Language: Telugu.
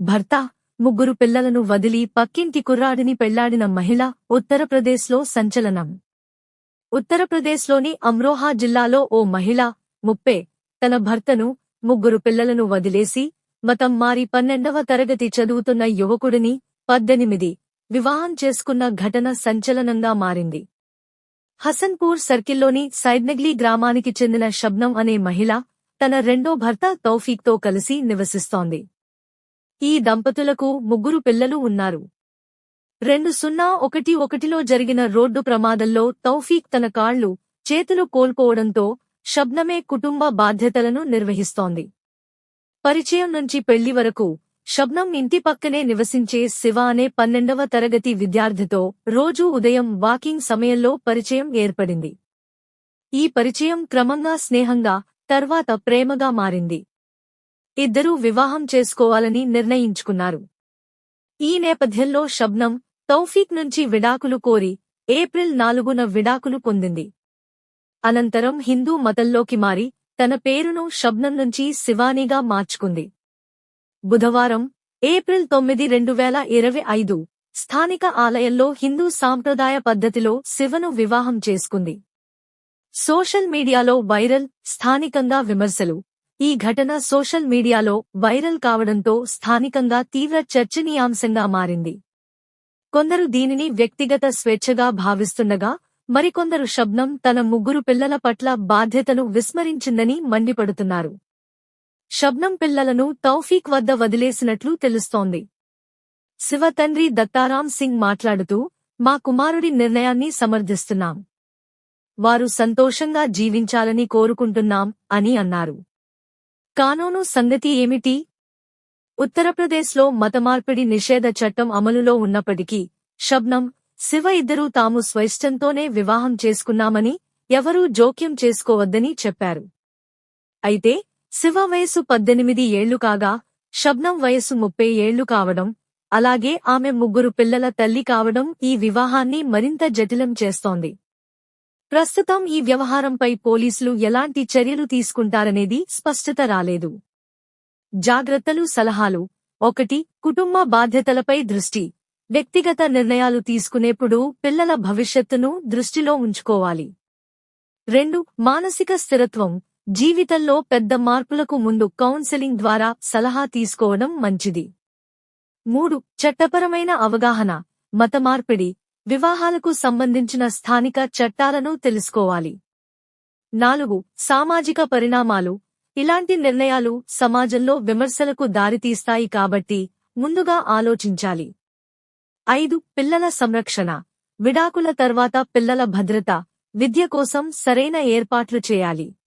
భర్త ముగ్గురు పిల్లలను వదిలి పక్కింటి కుర్రాడిని పెళ్ళాడిన మహిళ ఉత్తరప్రదేశ్లో సంచలనం. ఉత్తరప్రదేశ్లోని అమ్రోహా జిల్లాలో ఓ మహిళ ముప్పే తన భర్తను ముగ్గురు పిల్లలను వదిలేసి మతం మారి పన్నెండవ తరగతి చదువుతున్న యువకుడిని పద్దెనిమిది వివాహం చేసుకున్న ఘటన సంచలనంగా మారింది. హసన్పూర్ సర్కిల్లోని సైడ్నగ్లీ గ్రామానికి చెందిన షబ్నం అనే మహిళ తన రెండో భర్త తౌఫీక్తో కలిసి నివసిస్తోంది. ఈ దంపతులకు ముగ్గురు పిల్లలు ఉన్నారు. రెండు సున్నా ఒకటి ఒకటిలో జరిగిన రోడ్డు ప్రమాదంలో తౌఫీక్ తన కాళ్ళు చేతులు కోల్పోవడంతో షబ్నమే కుటుంబ బాధ్యతలను నిర్వహిస్తోంది. పరిచయం నుంచి పెళ్ళి వరకు షబ్నం ఇంటి పక్కనే నివసించే శివ అనే పన్నెండవ తరగతి విద్యార్థితో రోజూ ఉదయం వాకింగ్ సమయంలో పరిచయం ఏర్పడింది. ఈ పరిచయం క్రమంగా స్నేహంగా తర్వాత ప్రేమగా మారింది. ఇద్దరూ వివాహం చేసుకోవాలని నిర్ణయించుకున్నారు. ఈ నేపథ్యంలో షబ్నం తౌఫీక్ నుంచి విడాకులు కోరి ఏప్రిల్ నాలుగున విడాకులు పొందింది. అనంతరం హిందూ మతంలోకి మారి తన పేరును షబ్నం నుంచి శివానీగా మార్చుకుంది. బుధవారం ఏప్రిల్ తొమ్మిది రెండు వేల ఇరవై ఐదు స్థానిక ఆలయంలో హిందూ సాంప్రదాయ పద్ధతిలో శివను వివాహం చేసుకుంది. సోషల్ మీడియాలో వైరల్ స్థానికంగా విమర్శలు. ఈ ఘటన సోషల్ మీడియాలో వైరల్ కావడంతో స్థానికంగా తీవ్ర చర్చనీయాంశంగా మారింది. కొందరు దీనిని వ్యక్తిగత స్వేచ్ఛగా భావిస్తుండగా మరికొందరు శబ్నం తన ముగ్గురు పిల్లల పట్ల బాధ్యతను విస్మరించిందని మండిపడుతున్నారు. శబ్నం పిల్లలను తౌఫీక్ వద్ద వదిలేసినట్లు తెలుస్తోంది. శివ తండ్రి దత్తారాం సింగ్ మాట్లాడుతూ మా కుమారుడి నిర్ణయాన్ని సమర్థిస్తున్నాం. వారు సంతోషంగా జీవించాలని కోరుకుంటున్నాం అని అన్నారు. కానూను సంగతి ఏమిటి? ఉత్తరప్రదేశ్లో మతమార్పిడి నిషేధ చట్టం అమలులో ఉన్నప్పటికీ షబ్నం శివ ఇద్దరూ తాము స్వైష్టంతోనే వివాహం చేసుకున్నామని ఎవరూ జోక్యం చేసుకోవద్దని చెప్పారు. అయితే శివ వయసు పద్దెనిమిది ఏళ్ళు కాగా షబ్నం వయసు ముప్పై ఏళ్ళు కావడం అలాగే ఆమె ముగ్గురు పిల్లల తల్లి కావడం ఈ వివాహాన్ని మరింత జటిలం చేస్తోంది. ప్రస్తుతం ఈ వ్యవహారంపై పోలీసులు ఎలాంటి చర్యలు తీసుకుంటారనేది స్పష్టత రాలేదు. జాగ్రత్తలు సలహాలు. ఒకటి కుటుంబ బాధ్యతలపై దృష్టి. వ్యక్తిగత నిర్ణయాలు తీసుకునేప్పుడు పిల్లల భవిష్యత్తును దృష్టిలో ఉంచుకోవాలి. రెండు మానసిక స్థిరత్వం. జీవితంలో పెద్ద మార్పులకు ముందు కౌన్సెలింగ్ ద్వారా సలహా తీసుకోవడం మంచిది. మూడు చట్టపరమైన అవగాహన. మత మార్పిడి. వివాహాలకు సంబంధించిన స్థానిక చట్టాలను తెలుసుకోవాలి. నాలుగు సామాజిక పరిణామాలు. ఇలాంటి నిర్ణయాలు సమాజంలో విమర్శలకు దారితీస్తాయి కాబట్టి ముందుగా ఆలోచించాలి. ఐదు పిల్లల సంరక్షణ. విడాకుల తర్వాత పిల్లల భద్రత. విద్య కోసం సరైన ఏర్పాట్లు చేయాలి.